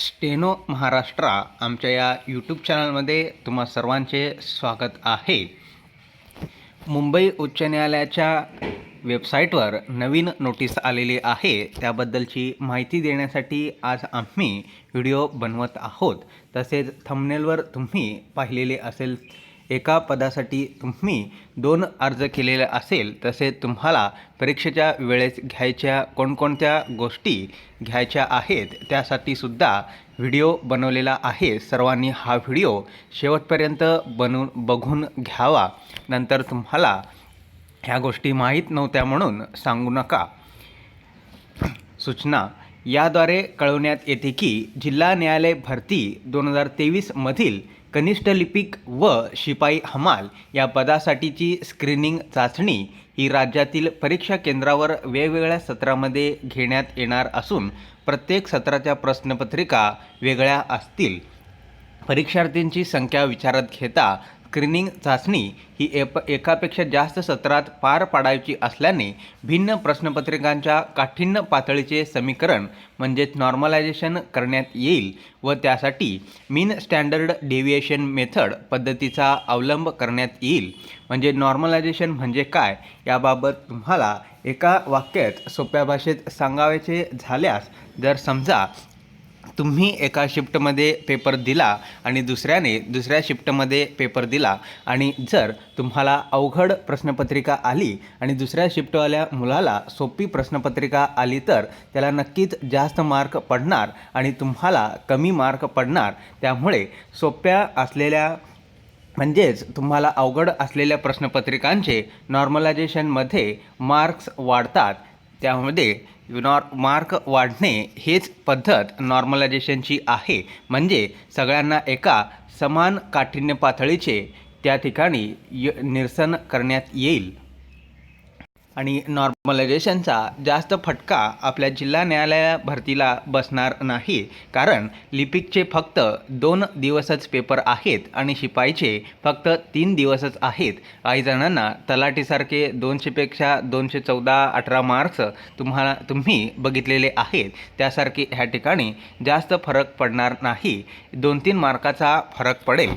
Steno Maharashtra आमच्या या YouTube चॅनलमध्ये तुम्हा सर्वांचे स्वागत आहे. मुंबई उच्च न्यायालयाच्या वेबसाईटवर नवीन नोटीस आलेली आहे. त्याबद्दलची माहिती देण्यासाठी आज आम्ही व्हिडिओ बनवत आहोत. तसेच थंबनेलवर तुम्ही पाहिलेले असेल एका पदासाठी तुम्ही दोन अर्ज केलेले असेल तसे तुम्हाला परीक्षेच्या वेळेस घ्यायच्या कोणकोणत्या गोष्टी घ्यायच्या आहेत त्यासाठी सुद्धा व्हिडिओ बनवलेला आहे. सर्वांनी हा व्हिडिओ शेवटपर्यंत बनवून बघून घ्यावा. नंतर तुम्हाला ह्या गोष्टी माहीत नव्हत्या म्हणून सांगू नका. सूचना. याद्वारे कळवण्यात येते की जिल्हा न्यायालय भरती दोन हजार तेवीसमधील कनिष्ठ लिपिक व शिपाई हमाल या पदासाठीची स्क्रीनिंग चाचणी ही राज्यातील परीक्षा केंद्रावर वेगवेगळ्या सत्रामध्ये घेण्यात येणार असून प्रत्येक सत्राच्या प्रश्नपत्रिका वेगळ्या असतील. परीक्षार्थींची संख्या विचारात घेता स्क्रीनिंग चाचणी ही एप एकापेक्षा जास्त सत्रात पार पाडायची असल्याने भिन्न प्रश्नपत्रिकांच्या काठिण्य पातळीचे समीकरण म्हणजेच नॉर्मलायझेशन करण्यात येईल व त्यासाठी मीन स्टँडर्ड डेव्हिएशन मेथड पद्धतीचा अवलंब करण्यात येईल. म्हणजे नॉर्मलायझेशन म्हणजे काय? याबाबत तुम्हाला एका वाक्यात सोप्या भाषेत सांगायचे झाल्यास जर समजा तुम्ही एका शिफ्टमध्ये पेपर दिला आणि दुसऱ्याने दुसऱ्या शिफ्टमध्ये पेपर दिला. आणि जर तुम्हाला अवघड प्रश्नपत्रिका आली आणि दुसऱ्या शिफ्टवाल्या मुलाला सोपी प्रश्नपत्रिका आली तर त्याला नक्कीच जास्त मार्क पडणार आणि तुम्हाला कमी मार्क पडणार. त्यामुळे सोप्या असलेल्या म्हणजेच तुम्हाला अवघड असलेल्या प्रश्नपत्रिकांचे नॉर्मलायझेशनमध्ये मार्क्स वाढतात. त्यामध्ये नॉर मार्क वाढणे हेच पद्धत नॉर्मलायझेशनची आहे. म्हणजे सगळ्यांना एका समान काठिण्य पातळीचे त्या ठिकाणी य निरसन करण्यात येईल. आणि नॉर्मलायझेशनचा जास्त फटका आपल्या जिल्हा न्यायालया भरतीला बसणार नाही. कारण लिपिकचे फक्त दोन दिवसच पेपर आहेत आणि शिपाईचे फक्त तीन दिवसच आहेत. काही जणांना तलाटीसारखे दोनशेपेक्षा दोनशे चौदा अठरा मार्क्स तुम्हाला तुम्ही बघितलेले आहेत. त्यासारखे ह्या ठिकाणी जास्त फरक पडणार नाही. दोन तीन मार्काचा फरक पडेल.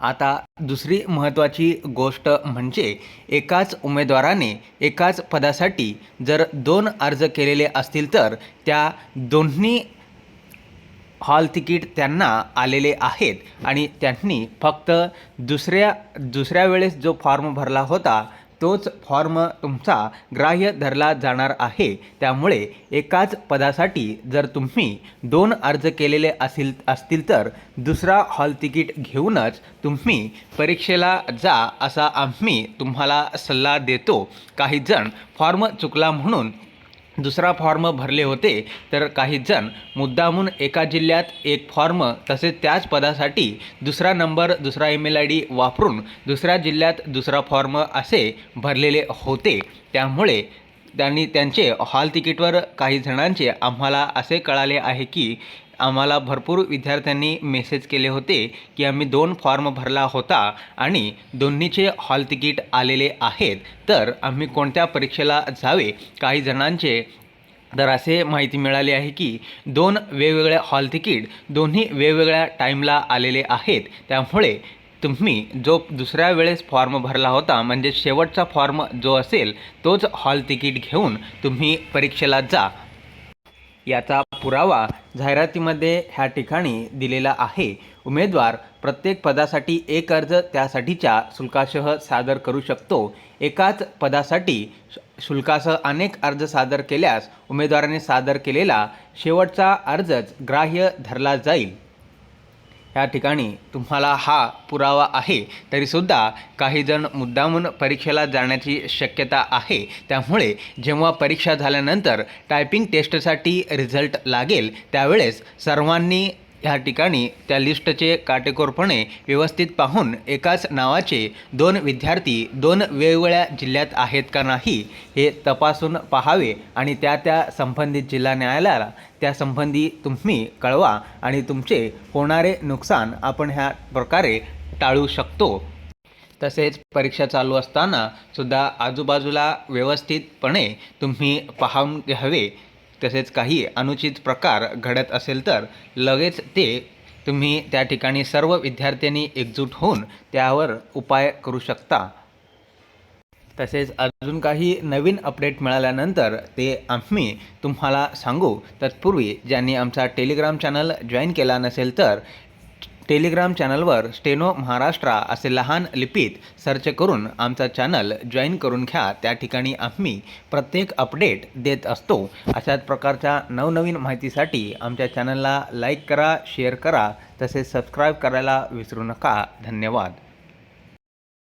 आता दुसरी महत्त्वाची गोष्ट म्हणजे एकाच उमेदवाराने एकाच पदासाठी जर दोन अर्ज केलेले असतील तर त्या दोन्ही हॉल तिकीट त्यांना आलेले आहेत आणि त्यांनी फक्त दुसऱ्या दुसऱ्या वेळेस जो फॉर्म भरला होता तोच फॉर्म तुमचा ग्राह्य धरला जाणार आहे. त्यामुळे एकाच पदासाठी जर तुम्ही दोन अर्ज केलेले असेल असतील तर दुसरा हॉल तिकीट घेऊनच तुम्ही परीक्षेला जा असा आम्ही तुम्हाला सल्ला देतो. काही जण फॉर्म चुकला म्हणून दुसरा फॉर्म भरले होते तर काही जण मुद्दामून एका जिल्ह्यात एक फॉर्म तसेच त्याच पदासाठी दुसरा नंबर दुसरा ईमेल आय डी वापरून दुसऱ्या जिल्ह्यात दुसरा फॉर्म असे भरलेले होते. त्यामुळे त्यांनी त्यांचे हॉल तिकीटवर काही जणांचे आम्हाला असे कळाले आहे की आम्हाला भरपूर विद्यार्थ्यांनी मेसेज केले होते की आम्ही दोन फॉर्म भरला होता आणि दोन्हीचे हॉल तिकीट आलेले आहेत. तर आम्ही कोणत्या परीक्षेला जावे? काही जणांचे तर असे माहिती मिळाली आहे की दोन वेगवेगळ्या हॉल तिकीट दोन्ही वेगवेगळ्या टाईमला आलेले आहेत. त्यामुळे तुम्ही जो दुसऱ्या वेळेस फॉर्म भरला होता म्हणजे शेवटचा फॉर्म जो असेल तोच हॉल तिकीट घेऊन तुम्ही परीक्षेला जा. याचा पुरावा जाहिरातीमध्ये ह्या ठिकाणी दिलेला आहे. उमेदवार प्रत्येक पदासाठी एक अर्ज त्यासाठीच्या शुल्कासह सादर करू शकतो. एकाच पदासाठी शुल्कासह अनेक अर्ज सादर केल्यास उमेदवाराने सादर केलेला शेवटचा अर्जच ग्राह्य धरला जाईल. ह्या ठिकाणी तुम्हाला हा पुरावा आहे तरीसुद्धा काहीजण मुद्दामून परीक्षेला जाण्याची शक्यता आहे. त्यामुळे जेव्हा परीक्षा झाल्यानंतर टायपिंग टेस्टसाठी रिझल्ट लागेल त्यावेळेस सर्वांनी ह्या ठिकाणी त्या लिस्टचे काटेकोरपणे व्यवस्थित पाहून एकाच नावाचे दोन विद्यार्थी दोन वेगवेगळ्या जिल्ह्यात आहेत का नाही हे तपासून पाहावे आणि त्या त्या संबंधित जिल्हा न्यायालयाला त्या संबंधी तुम्ही कळवा आणि तुमचे होणारे नुकसान आपण ह्या प्रकारे टाळू शकतो. तसेच परीक्षा चालू असताना सुद्धा आजूबाजूला व्यवस्थितपणे तुम्ही पाहून घ्यावे. तसेच काही अनुचित प्रकार घडत असेल तर लगेच ते तुम्ही त्या ठिकाणी सर्व विद्यार्थ्यांनी एकजूट होऊन त्यावर उपाय करू शकता. तसेच अजून काही नवीन अपडेट मिळाल्यानंतर ते आम्ही तुम्हाला सांगू. तत्पूर्वी ज्यांनी आमचा टेलिग्राम चॅनल जॉईन केला नसेल तर टेलिग्राम चॅनलवर स्टेनो महाराष्ट्रा असे लहान लिपीत सर्च करून आमचा चॅनल जॉईन करून घ्या. त्या ठिकाणी आम्ही प्रत्येक अपडेट देत असतो. अशाच प्रकारच्या नवनवीन माहितीसाठी आमच्या चॅनलला लाईक करा शेअर करा. तसेच सबस्क्राईब करायला विसरू नका. धन्यवाद.